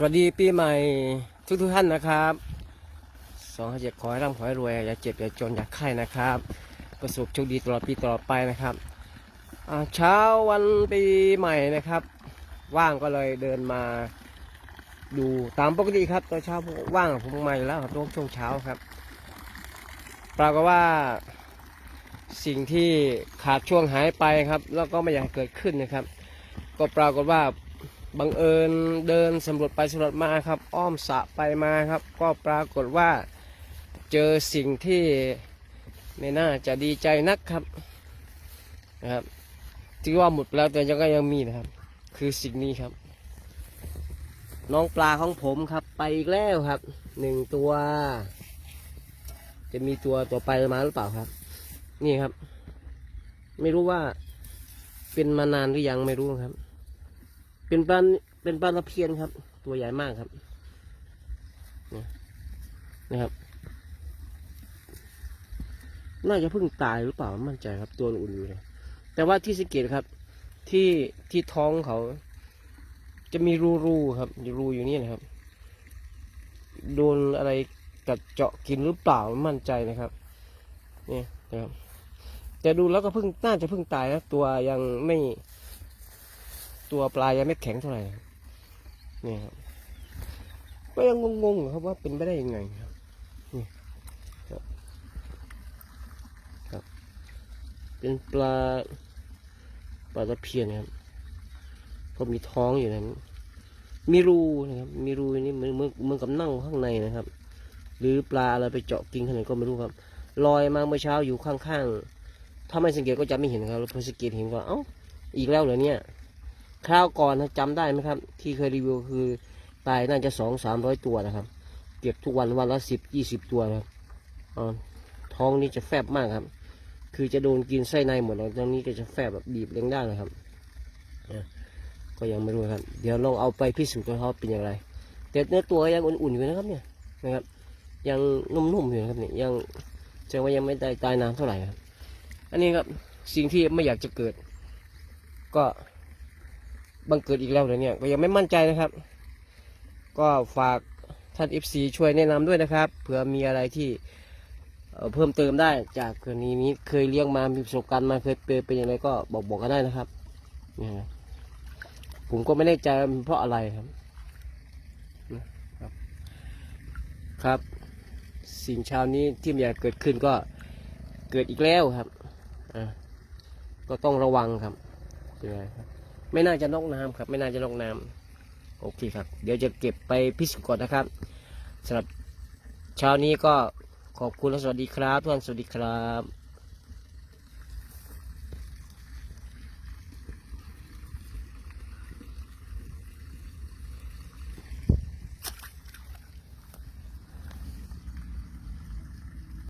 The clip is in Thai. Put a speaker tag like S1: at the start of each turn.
S1: สวัสดีปีใหม่ทุกทุกๆท่านนะครับสองห้าเจ็ดขอให้ร่ำขอให้รวยอย่าเจ็บอย่าจนอย่าไข้นะครับ ประสบโชคดีตลอดปีตลอดไปนะครับอาเช้าวันปีใหม่นะครับ ว่างก็เลยเดินมา ดูตามปกติครับตอนเช้าว่างผมมาแล้วครับช่วงเช้าครับปรากฏว่าสิ่งที่ขาดช่วงหายไปครับ แล้วก็ไม่อยากเกิดขึ้นนะครับ ก็ปรากฏว่า บังเอิญเดินสำรวจไปสำรวจมาครับ อ้อมสะไปมาครับ ก็ปรากฏว่าเจอสิ่งที่ไม่น่าจะดีใจนักครับนะครับที่ว่าหมดไปแล้วแต่ยังก็ยังมีนะครับ คือสิ่งนี้ครับ น้องปลาของผมครับไปอีกแล้วครับหนึ่งตัว จะมีตัวตัวไปมาหรือเปล่าครับ นี่ครับ ไม่รู้ว่าเป็นมานานหรือยังไม่รู้ครับ เป็นปลาเป็นปลาตะเพียนครับ ตัวใหญ่มากครับนี่นะครับ น่าจะเพิ่งตายหรือเปล่ามั่นใจครับ ตัวอุ่นอยู่เลยแต่ว่าที่สงเกตครับ ที่ที่ท้องเขา จะมีรูรูๆครับรูอยู่นี่นะครับ โดนอะไรกัดเจาะกินหรือเปล่าไม่มั่นใจนะครับนี่นะครับแต่ดูแล้วก็เพิ่งน่าจะเพิ่งตายนะตัวยังไม่ ตัวปลายังไม่แข็งเท่าไหร่นี่ครับก็ยังงงๆครับว่าเป็นไปได้ยังไงครับนี่ครับครับ เป็นปลาปลาตะเพียนครับก็มีท้องอยู่นะมีรูนะครับมีรูนี่เหมือนเหมือนเหมือนกับนั่งข้างในนะครับ หรือปลาอะไรไปเจาะกินข้างในก็ไม่รู้ครับลอยมาเมื่อเช้าอยู่ข้างๆ ถ้าไม่สังเกตก็จะไม่เห็นครับพอสังเกตเห็นก็เอ้าอีกแล้วเหรอเนี่ย คราวก่อนนะจำได้ไหมครับ ที่เคยรีวิวคือตายน่าจะสองสามร้อยตัวนะครับ เก็บทุกวันวันละสิบยี่สิบตัวนะครับอ่าท้องนี่จะแฟบมากครับ คือจะโดนกินไส้ในหมดแล้วตรงนี้ก็จะแฟบแบบบีบเล้งได้เลยครับก็ยังไม่รู้ครับ เดี๋ยวลองเอาไปพิสูจน์กันเขาเป็นอย่างไร แต่เนื้อตัวยังอุ่นๆอยู่นะครับเนี่ยนะครับ ยังนุ่มๆอยู่นะครับเนี่ยยังแสดงว่ายังไม่ได้ตายนานเท่าไหร่ครับ อันนี้ครับสิ่งที่ไม่อยากจะเกิด ก็ บังเกิดอีกแล้วเลยเนี่ย ก็ยังไม่มั่นใจนะครับ ก็ฝากท่าน FC ช่วยแนะนำด้วยนะครับเผื่อมีอะไรที่เพิ่มเติมได้จากกรณีนี้เคยเลี้ยงมามีประสบการณ์มาเคยเป็นเป็นอย่างไรก็บอกบอกกันได้นะครับนี่ยนะผมก็ไม่แน่ใจเพราะอะไรครับนะครับ ครับ สิ่งเชาวนี้ที่ม่อยากเกิดขึ้นก็เกิดอีกแล้วครับอ่าก็ต้องระวังครับเป็นไงครับ ไม่น่าจะนอกน้ำครับ ไม่น่าจะนอกน้ำโอเคครับ เดี๋ยวจะเก็บไปพิสูจน์ก่อนนะครับสำหรับเช้านี้ก็ขอบคุณและสวัสดีครับทุกท่านสวัสดีครับ